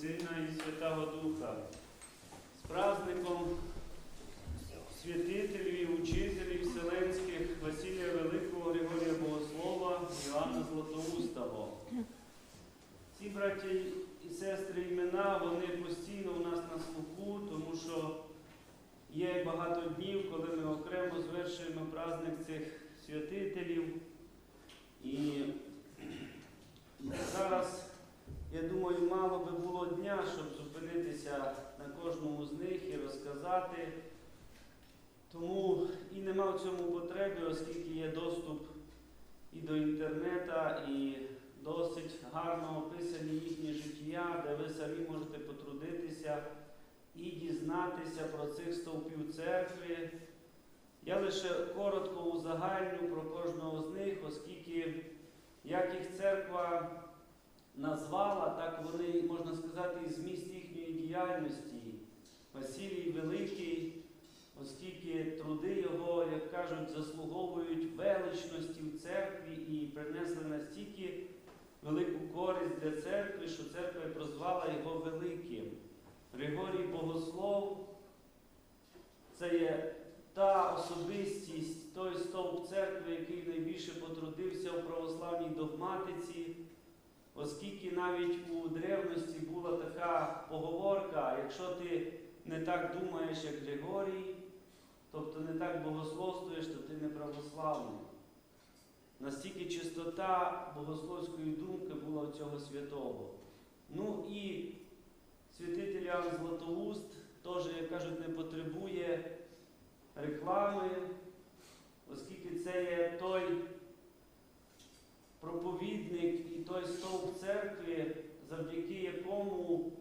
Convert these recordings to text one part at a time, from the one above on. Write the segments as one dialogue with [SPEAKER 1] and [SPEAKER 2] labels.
[SPEAKER 1] Сина і Святого Духа. З праздником святителів учителів Вселенських Василія Великого, Григорія Богослова, Іоанна Златоустого. Ці браття і сестри імена, вони постійно у нас на слуху, тому що є багато днів, коли ми окремо звершуємо праздник цих святителів. І зараз, я думаю, мало би було дня, щоб зупинитися на кожному з них і розказати. Тому і нема в цьому потреби, оскільки є доступ і до інтернета, і досить гарно описані їхні життя, де ви самі можете потрудитися і дізнатися про цих стовпів церкви. Я лише коротко узагальню про кожного з них, оскільки як їх церква назвала, так вони, можна сказати, зміст їхньої діяльності. Василій Великий, оскільки труди його, як кажуть, заслуговують величності в церкві і принесли настільки велику користь для церкви, що церква прозвала його великим. Григорій Богослов це є та особистість, той стовп церкви, який найбільше потрудився в православній догматиці, оскільки навіть у древності була така поговорка, якщо ти не так думаєш, як Григорій, тобто не так богословствуєш, то ти не православний. Настільки чистота богословської думки була у цього святого. Ну і святитель Іоанн Златоуст теж, як кажуть, не потребує реклами, оскільки це є той проповідник і той стовп церкви, завдяки якому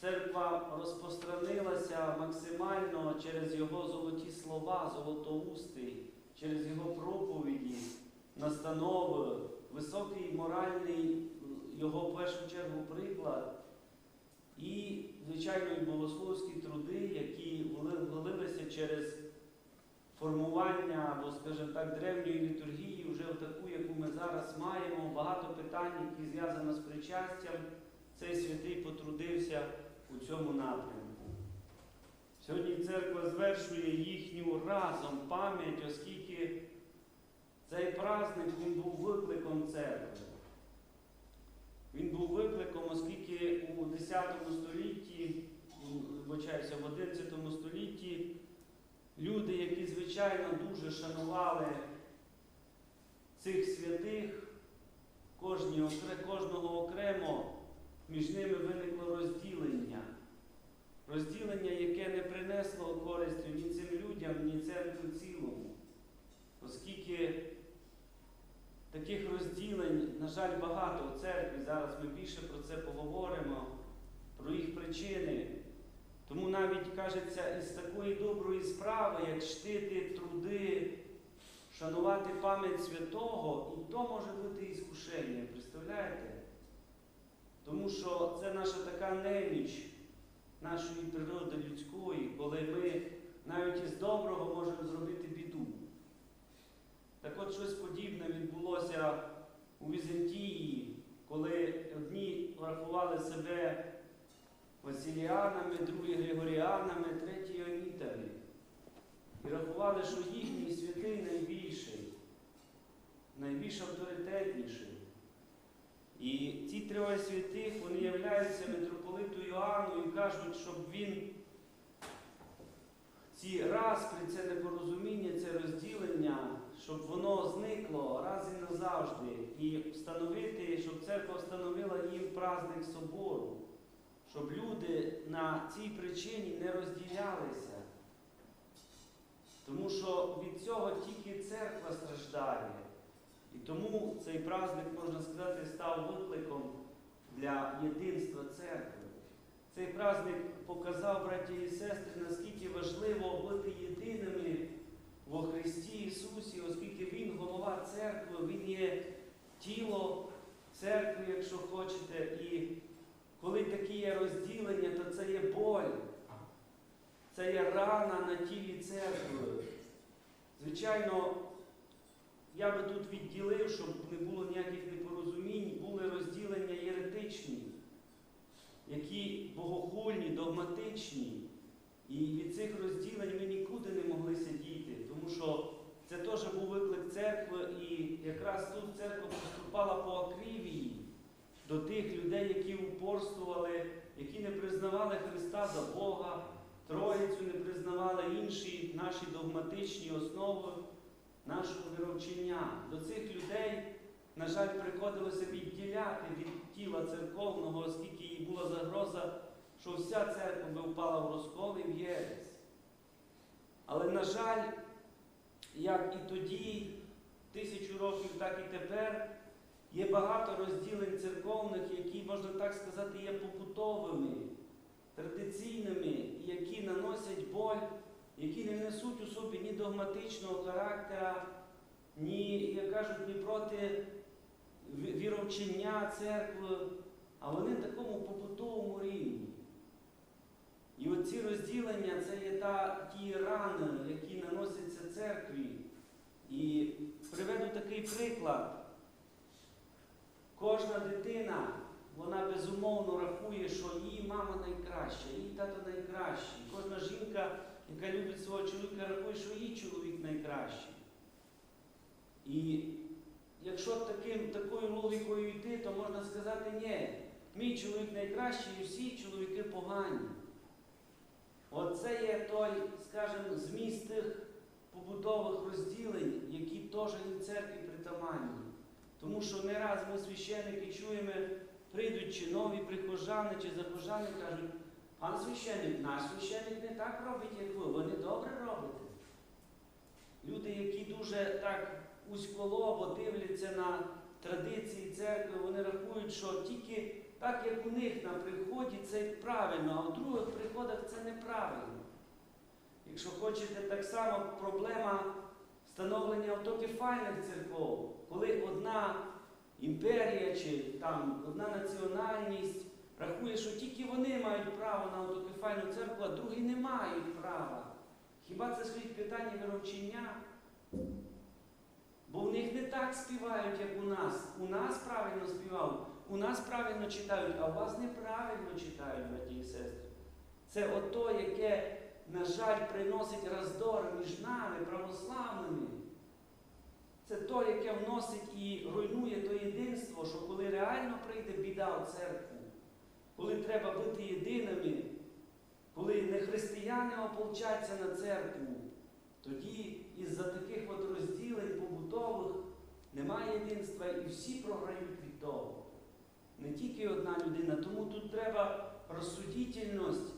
[SPEAKER 1] церква розпространилася максимально через його золоті слова, золотоусти, через його проповіді, настанови, високий моральний його в першу чергу приклад. І, звичайно, і богословські труди, які влилися через формування або, скажімо так, древньої літургії, вже в таку, яку ми зараз маємо, багато питань, які зв'язано з причастям, цей святий потрудився у цьому напрямку. Сьогодні церква звершує їхню разом пам'ять, оскільки цей праздник він був викликом церкви. Він був викликом, оскільки у X столітті, вибачаюся, в XI столітті люди, які, звичайно, дуже шанували цих святих, кожного окремо, між ними виникло розділення. Розділення, яке не принесло користі ні цим людям, ні в цілому. Оскільки таких розділень, на жаль, багато у церкві. Зараз ми більше про це поговоримо, про їх причини. Тому навіть кажеться, із такої доброї справи, як чтити труди, шанувати пам'ять святого, і то може бути іскушення, представляєте? Тому що це наша така неміч нашої природи людської, коли ми навіть із доброго можемо зробити біду. Так от щось подібне відбулося у Візантії, коли одні рахували себе Василіанами, другі Григоріанами, треті Іонітами. І рахували, що їхній святий найбільший, найбільш авторитетніший. І ці троє святих вони являються митрополиту Йоанну і кажуть, щоб він ці распри, це непорозуміння, це розділення, щоб воно зникло раз і назавжди, і встановити, щоб церква встановила їм праздник собору, щоб люди на цій причині не розділялися. Тому що від цього тільки церква страждає. І тому цей праздник, можна сказати, став викликом для єдинства церкви. Цей праздник показав, браті і сестри, наскільки важливо бути єдиними во Христі Ісусі, оскільки Він голова церкви, Він є тіло церкви, якщо хочете. І коли такі є розділення, то це є боль, це є рана на тілі церкви. Звичайно, я би тут відділив, щоб не було ніяких непорозумінь, були розділення єретичні, які богохульні, догматичні. І від цих розділень ми нікуди не могли сидіти, тому що це теж був виклик церкви, і якраз тут церква поступала по акривії до тих людей, які упорствували, які не признавали Христа за Бога, Троїцю не признавали інші наші догматичні основи нашого віровчення. До цих людей, на жаль, приходилося відділяти від тіла церковного, оскільки їй була загроза, що вся церква би впала в розкол і в єресь. Але, на жаль, як і тоді, тисячу років, так і тепер, є багато розділень церковних, які, можна так сказати, є побутовими, традиційними, які наносять боль, які не несуть у собі ні догматичного характера, ні, як кажуть, ні проти віровчення церкви, а вони на такому побутовому рівні. І оці розділення це є та, ті рани, які наносяться церкві. І приведу такий приклад. Кожна дитина, вона безумовно рахує, що її мама найкраща, її тато найкращий. Кожна жінка, яка любить свого чоловіка, рахує, що її чоловік найкращий. І якщо таким, такою логікою йти, то можна сказати, ні, мій чоловік найкращий і всі чоловіки погані. Оце є той, скажімо, зміст тих побудових розділень, які теж і церкві притаманні. Тому що не раз ми священники чуємо, прийдуть чи нові прихожани, чи захожани, кажуть, пан священник, наш священник не так робить, як ви, не добре робите. Люди, які дуже так узьколобо дивляться на традиції церкви, вони рахують, що тільки так, як у них на приході, це правильно, а в других приходах це неправильно. Якщо хочете, так само проблема встановлення автокефальних церков, коли одна імперія чи там одна національність рахує, що тільки вони мають право на автокефальну церкву, а другі не мають права. Хіба це стоїть питання віровчення? В них не так співають, як у нас. У нас правильно співають, у нас правильно читають, а у вас неправильно читають, браті і сестри. Це ото, яке, на жаль, приносить роздор між нами, православними. Це то, яке вносить і руйнує то єдинство, що коли реально прийде біда в церкву, коли треба бути єдиними, коли не християни ополчаться на церкву, тоді із-за таких от розділень побутових немає єдинства і всі програють від того. Не тільки одна людина, тому тут треба розсудительність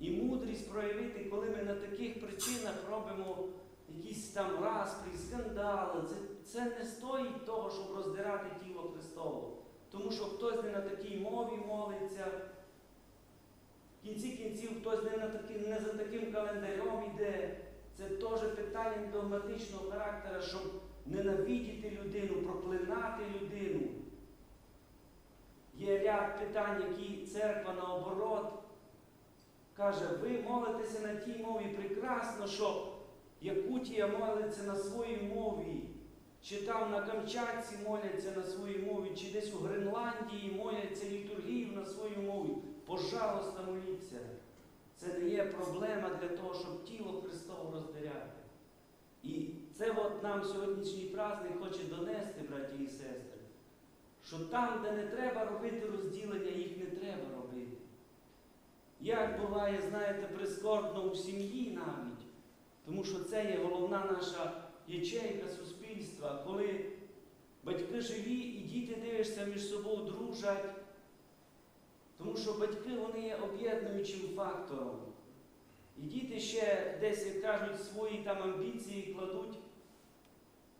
[SPEAKER 1] і мудрість проявити, коли ми на таких причинах робимо якісь там распрі, скандали. Це, це не стоїть того, щоб роздирати тіло Христове. Тому що хтось не на такій мові молиться, в кінці кінців хтось не, на такі, не за таким календарем йде. Це теж питання догматичного характеру, щоб ненавидіти людину, проклинати людину. Є ряд питань, які церква наоборот каже, ви молитеся на тій мові прекрасно, що Якутія молиться на своїй мові, чи там на Камчатці моляться на своїй мові, чи десь у Гренландії моляться літургію на своїй мові. Пожалуйста, моліться. Це не є проблема для того, щоб тіло Христово роздиряти. Нам сьогоднішній праздник хоче донести, браті і сестри, що там, де не треба робити розділення, їх не треба робити. Як буває, знаєте, прискорбно у сім'ї навіть, тому що це є головна наша ячейка суспільства, коли батьки живі і діти дивишся між собою дружать, тому що батьки вони є об'єднуючим фактором. І діти ще десь, як кажуть, свої там амбіції кладуть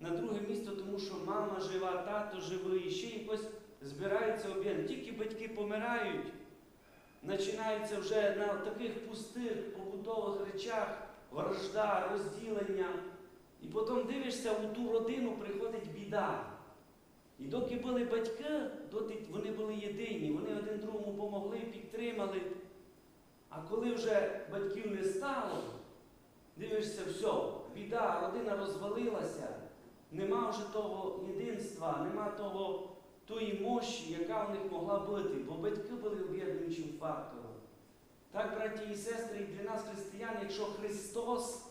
[SPEAKER 1] на друге місто, тому що мама жива, тато живий, і ще якось збираються об'єднання. Тільки батьки помирають, починаються вже на таких пустих побутових речах вражда, розділення. І потім дивишся, у ту родину приходить біда. І доки були батьки, доти вони були єдині, вони один другому помогли, підтримали. А коли вже батьків не стало, дивишся, все, біда, родина розвалилася, нема вже того єдинства, нема того, тої мощі, яка в них могла бути, бо батьки були об'єднуючим фактором. Так, браті і сестри, і для нас, християн, якщо Христос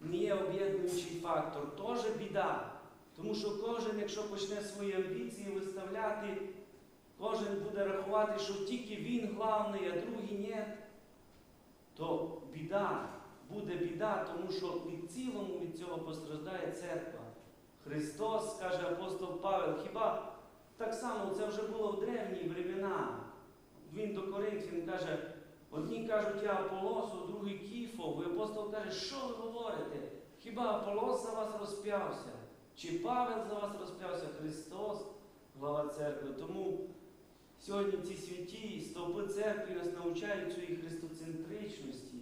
[SPEAKER 1] не є об'єднуючий фактор, теж біда. Тому що кожен, якщо почне свої амбіції виставляти, кожен буде рахувати, що тільки він главний, а другий ні, то біда, буде біда, тому що від цілому від цього постраждає церква. Христос, каже апостол Павел, хіба так само це вже було в древні времена. Він до Коринфян каже, одні кажуть, я Аполосу, другий Кіфов. І апостол каже, що ви говорите? Хіба Аполос за вас розп'явся? Чи Павел за вас розп'явся? Христос, глава церкви. Тому сьогодні ці святі стовпи церкви нас навчають цієї христоцентричності,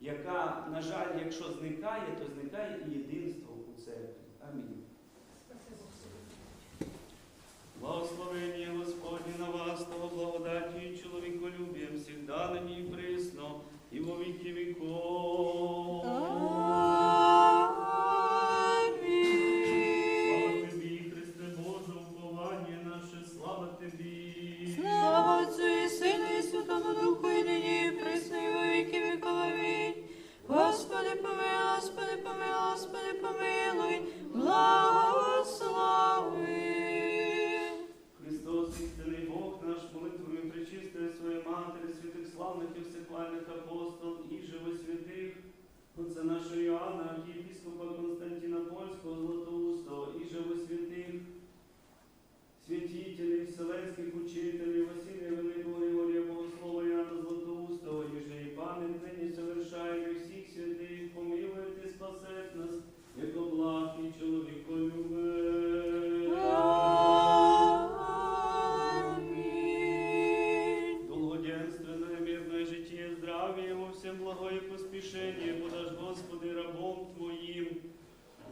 [SPEAKER 1] яка, на жаль, якщо зникає, то зникає і єдинство
[SPEAKER 2] Господи,
[SPEAKER 1] рабом Твоїм,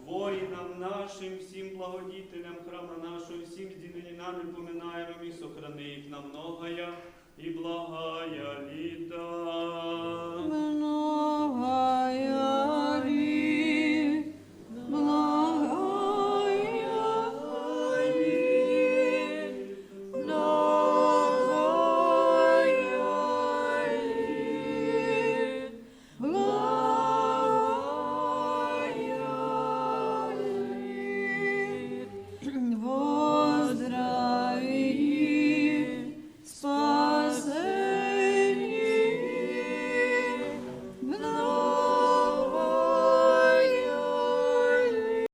[SPEAKER 1] воїнам нашим, всім благодітелям храма нашого, всім нами поминаємо і сохрани їх на многое і благая літа.